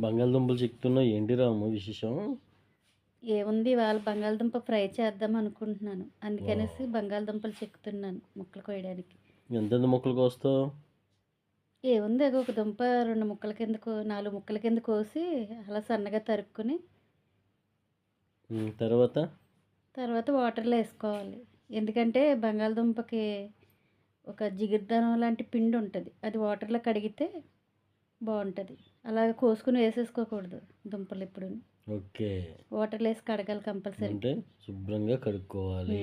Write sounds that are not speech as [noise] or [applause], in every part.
బంగాళదుంపలు చెక్తున్నావు ఏంటి రాము విశేషం? ఏముంది వాళ్ళ బంగాళదుంప ఫ్రై చేద్దాం అనుకుంటున్నాను. అందుకనేసి బంగాళదుంపలు చెక్కుతున్నాను ముక్కలు కోయడానికి. ఎంతెంత ముక్కలు కోస్తావు? ఏముంది అది ఒక దుంప రెండు ముక్కల కింద నాలుగు ముక్కల కింద కోసి అలా సన్నగా తరుక్కుని తర్వాత? తర్వాత వాటర్లో వేసుకోవాలి. ఎందుకంటే బంగాళదుంపకి ఒక జిగిర్దనం లాంటి పిండి ఉంటుంది. అది వాటర్లో కడిగితే బాగుంటుంది. అలా కోసుకుని వేసేసుకోకూడదు దుంపలు ఎప్పుడు. ఓకే. వాటర్లో వేసి కడగాలి కంపల్సరీ. అంటే శుభ్రంగా కడుక్కోవాలి.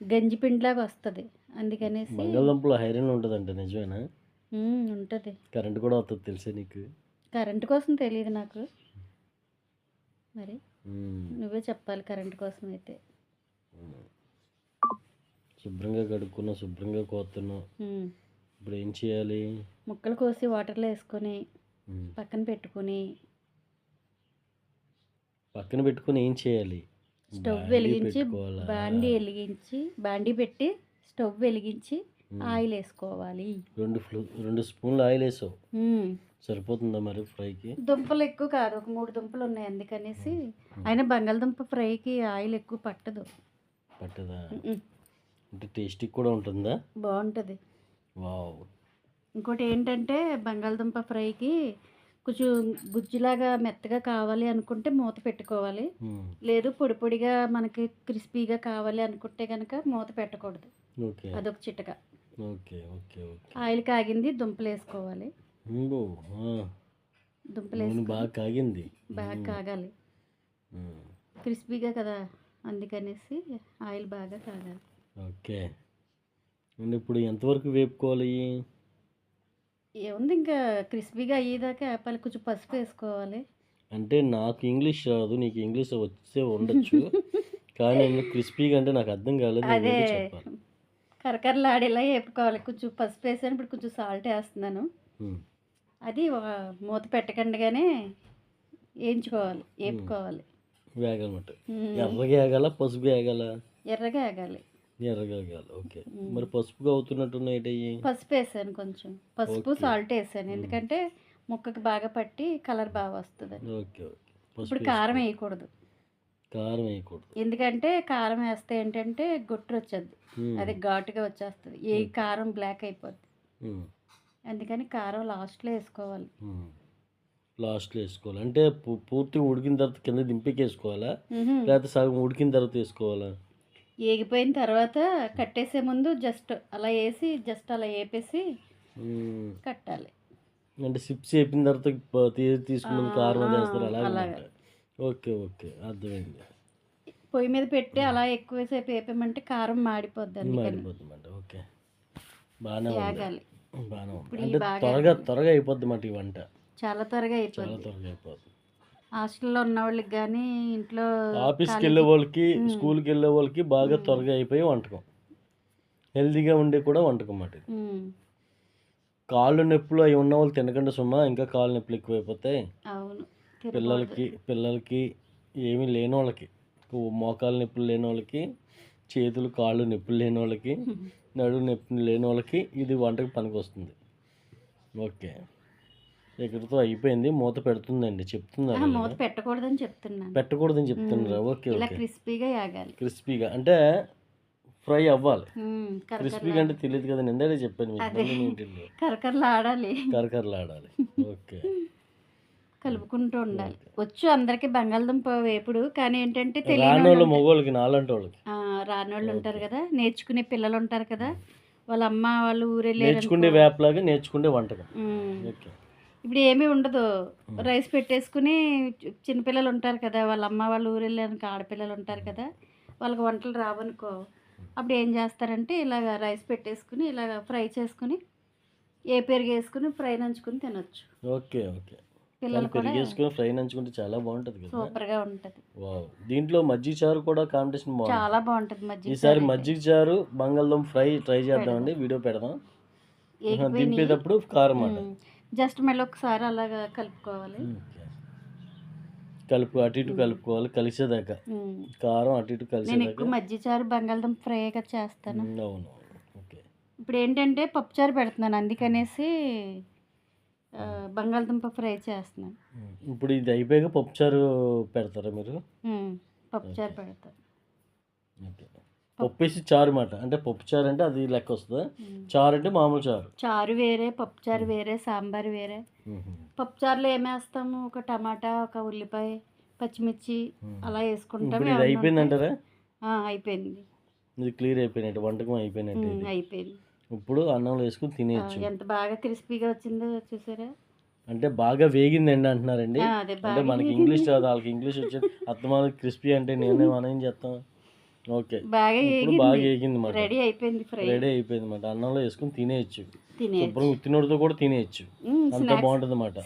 గంజి పిండిలాగా వస్తుంది. అందుకనేసి బంగాళదుంపలు హైరన్ ఉంటుందంట నిజమేనా? ఉంటుంది. కరెంట్ కూడా వస్తుంది తెలుసా నీకు? కరెంట్ కోసం తెలియదు నాకు. మరి నువ్వే చెప్పాలి కరెంట్ కోసం అయితే. శుభ్రంగా కడుక్కున్నావు శుభ్రంగా కోస్తున్నావు ఉమ్. ఇప్పుడు ఏం చేయాలి? ముక్కలు కోసి వాటర్లో వేసుకొని పక్కన పెట్టుకొని. పక్కన పెట్టుకొని ఏం చేయాలి? స్టవ్ వెలిగించి? బాండీ వెలిగించి బాండీ పెట్టి స్టవ్ వెలిగించి. ఆయిల్ వేసుకోవాలి. రెండు రెండు స్పూన్లు ఆయిల్ వేసావు. సరిపోతుందా మరి ఫ్రైకి? దుంపలు ఎక్కువ కాదు ఒక మూడు దుంపలు ఉన్నాయి అందుకనేసి. అయినా బంగాళదుంప ఫ్రైకి ఆయిల్ ఎక్కువ పట్టదు. పట్టదా. అంటే టేస్టీ కూడా ఉంటుందా? బాగుంటుంది. వావ్. ఇంకోటి ఏంటంటే బంగాళదుంప ఫ్రైకి కొంచెం గుజ్జులాగా మెత్తగా కావాలి అనుకుంటే మూత పెట్టుకోవాలి. లేదు పొడి పొడిగా మనకి క్రిస్పీగా కావాలి అనుకుంటే కనుక మూత పెట్టకూడదు. ఓకే. అదొక చిటక. Okay okay okay. ఆయిల్ కాగింది దుంపలు వేసుకోవాలి దుంపలు బాగా కాగింది. బాగా కాగాలి. క్రిస్పీగా కదా అందుకనేసి ఆయిల్ బాగా కాగాలి. ఓకే. ఇప్పుడు ఎంతవరకు వేపుకోవాలి? ఏముంది ఇంకా క్రిస్పీగా అయ్యేదాకా ఆపాలి కొంచెం పసుపు వేసుకోవాలి. అంటే నాకు ఇంగ్లీష్ రాదు నీకు ఇంగ్లీష్ వచ్చే ఉండొచ్చు. [laughs] కానీ క్రిస్పీగా అంటే నాకు అర్థం కాలేదు అదే కరకరలాడేలా వేపుకోవాలి. కొంచెం పసుపు వేసాను ఇప్పుడు కొంచెం సాల్ట్ వేస్తున్నాను. అది ఒక మూత పెట్టకుండానే వేయించుకోవాలి వేపుకోవాలి. వేగాలన్నమాట. ఎర్రగా వేగాల పసుపు వేగాల? ఎర్రగా వేగాలి. ఎర్రగా వేగాలి ఓకే మరి పసుపుగా అవుతున్నట్టున్నాయి పసుపు వేసాను కొంచెం. పసుపు. సాల్ట్ వేసాను. ఎందుకంటే ముక్కకి బాగా పట్టి కలర్ బాగా వస్తుంది. Okay okay. ఇప్పుడు కారం. వేయకూడదు. కారం వేయకూడదు. ఎందుకంటే కారం వేస్తే ఏంటంటే గుట్టు వచ్చేది. అది ఘాటుగా వచ్చేస్తుంది. ఏ కారం బ్లాక్ అయిపోద్ది. అందుకని కారం లాస్ట్లో వేసుకోవాలి. లాస్ట్లో వేసుకోవాలి. అంటే పూర్తిగా ఉడికిన తర్వాత కింద దింపేకేసుకోవాలా. లేకపోతే సగం ఉడికిన తర్వాత వేసుకోవాలా? ఏగిపోయిన తర్వాత కట్టేసే ముందు జస్ట్ అలా వేసి జస్ట్ అలా వేపేసి కట్టాలి. అంటే సిప్స్ వేపిన తర్వాత తీసుకున్న కారం. ఉంటాయి. ఓకే ఓకే అర్థమైంది. పొయ్యి మీద పెట్టి అలా ఎక్కువసేపు వేపేమంటే కారం మాడిపోద్ది మాడిపోతుందంట ఓకే. బాగానే ఉంది. బాగానే ఉంది. అంటే త్వరగా త్వరగా అయిపోద్ది మాట ఈ వంట. చాలా త్వరగా చాలా అయిపోద్ది. త్వరగా అయిపోద్ది. హాస్టల్లో ఉన్న వాళ్ళకి కానీ ఇంట్లో ఆఫీస్కి వెళ్ళే వాళ్ళకి స్కూల్కి వెళ్ళే వాళ్ళకి బాగా త్వరగా అయిపోయి వంటకం. హెల్తీగా ఉండే కూడా వంటకం మాట కాళ్ళు నొప్పులు అవి ఉన్న వాళ్ళు తినకుండా సుమా ఇంకా కాళ్ళు నొప్పులు ఎక్కువైపోతాయి. అవును. పిల్లలకి పిల్లలకి ఏమీ లేని వాళ్ళకి మోకాలు నొప్పులు లేని వాళ్ళకి చేతులు కాళ్ళు నొప్పులు లేని వాళ్ళకి నడుము నొప్పులు లేని వాళ్ళకి ఇది వంటకి పనికి వస్తుంది ఓకే. ఇక్కడితో అయిపోయింది. మూత పెడుతుందండి. చెప్తున్నారు మూత పెట్టకూడదని చెప్తున్నాను. పెట్టకూడదని చెప్తున్నారా. ఓకే ఇలా క్రిస్పీగా యాగాలి. క్రిస్పీగా. అంటే ఫ్రై అవ్వాలి. క్రిస్పీగా అంటే తెలియదు కదా ఇందాకే చెప్పాను నేను తెలియదు. కరకరలు ఆడాలి ఓకే. కలుపుకుంటూ ఉండాలి. వచ్చు అందరికి బంగాళదుంప వేపుడు కానీ ఏంటంటే తెలియని వాళ్ళు వాళ్ళు మగవాళ్ళకి నాలంటి వాళ్ళకి. రానోళ్ళు ఉంటారు కదా నేర్చుకునే పిల్లలు ఉంటారు కదా వాళ్ళ అమ్మ వాళ్ళు ఊరెళ్ళారు నేర్చుకుంటే వేపలాగా నేర్చుకుంటే వంటకం. ఓకే. ఇప్పుడు ఏమీ ఉండదు. రైస్ పెట్టేసుకుని చిన్నపిల్లలు ఉంటారు కదా వాళ్ళ అమ్మ వాళ్ళు ఊరెళ్ళానికి ఆడపిల్లలు ఉంటారు కదా వాళ్ళకి వంటలు రావనుకో అప్పుడు ఏం చేస్తారంటే ఇలాగ రైస్ పెట్టేసుకుని ఇలాగ ఫ్రై చేసుకుని ఏ పెరుగు వేసుకుని ఫ్రై నంచుకుని తినొచ్చు. Okay okay. పిల్లలు కానీ కూడా పెరిగేసుకుని ఫ్రై నంచుకుంటే చాలా బాగుంటుంది కదా. సూపర్గా ఉంటుంది. వావ్. దీంట్లో మజ్జిగ చారు కూడా కాంపిటీషన్ బాగుంది. చాలా బాగుంటుంది మజ్జిగ ఈసారి మజ్జిగ చారు బంగాళదుంప ఫ్రై ట్రై చేద్దామండి వీడియో పెడదాం. దింపేటప్పుడు కారం అన్నమాట జస్ట్ మళ్ళీ ఒకసారి అలాగా కలుపుకోవాలి. కలుపు అటు ఇటు కలుపుకోవాలి కలిసేదాకా. కారం అటు ఇటు నేను కలిసేదాకా ఎక్కువ మజ్జిచారు బంగాళదుంప ఫ్రైగా చేస్తాను. అవును ఓకే. ఇప్పుడు ఏంటంటే పప్పుచారు పెడుతున్నాను అందుకనేసి బంగాళదుంప ఫ్రై చేస్తున్నాను. ఇప్పుడు ఇది అయిపోయాక పప్పుచారు పెడతారా మీరు? పప్పుచారు పెడతాను. ఓకే. పప్పు వేసి చారు మాట అంటే పప్పు చారు అంటే అది లెక్క వస్తుందా. చారు అంటే మామూలు చారు. చారు వేరే పప్పుచారు వేరే సాంబార్ వేరే. మ్మ్. పప్పుచారులో ఏమేస్తాము ఒక టమాటా ఒక ఉల్లిపాయ పచ్చిమిర్చి. అలా వేసుకుంటాం. ఇది అయిపోయింది అంటారా అయిపోయింది. ఇది క్లియర్ అయిపోయినట్టు వంటకం అయిపోయినట్టు. అయిపోయింది. ఇప్పుడు అన్నంలో వేసుకుని తినేయచ్చు. ఎంత బాగా క్రిస్పీగా వచ్చిందో చూసారా? అంటే బాగా వేగిందండి అంటున్నారండి. అంటే మనకి ఇంగ్లీష్ రాదు వాళ్ళకి ఇంగ్లీష్ వచ్చి అత్తమాల క్రిస్పీ అంటే నేనే మనం ఏం చేస్తాం? ఓకే. బాగా ఇప్పుడు బాగా ఏగింది మాట. రెడీ అయిపోయింది ఫ్రై. రెడీ అయిపోయింది మాట. అన్నంలో వేసుకుని తినేయచ్చు. తినే శుభ్రం ఉత్తినోడితో కూడా తినేయచ్చు. అంత బాగుంటుంది అన్నమాట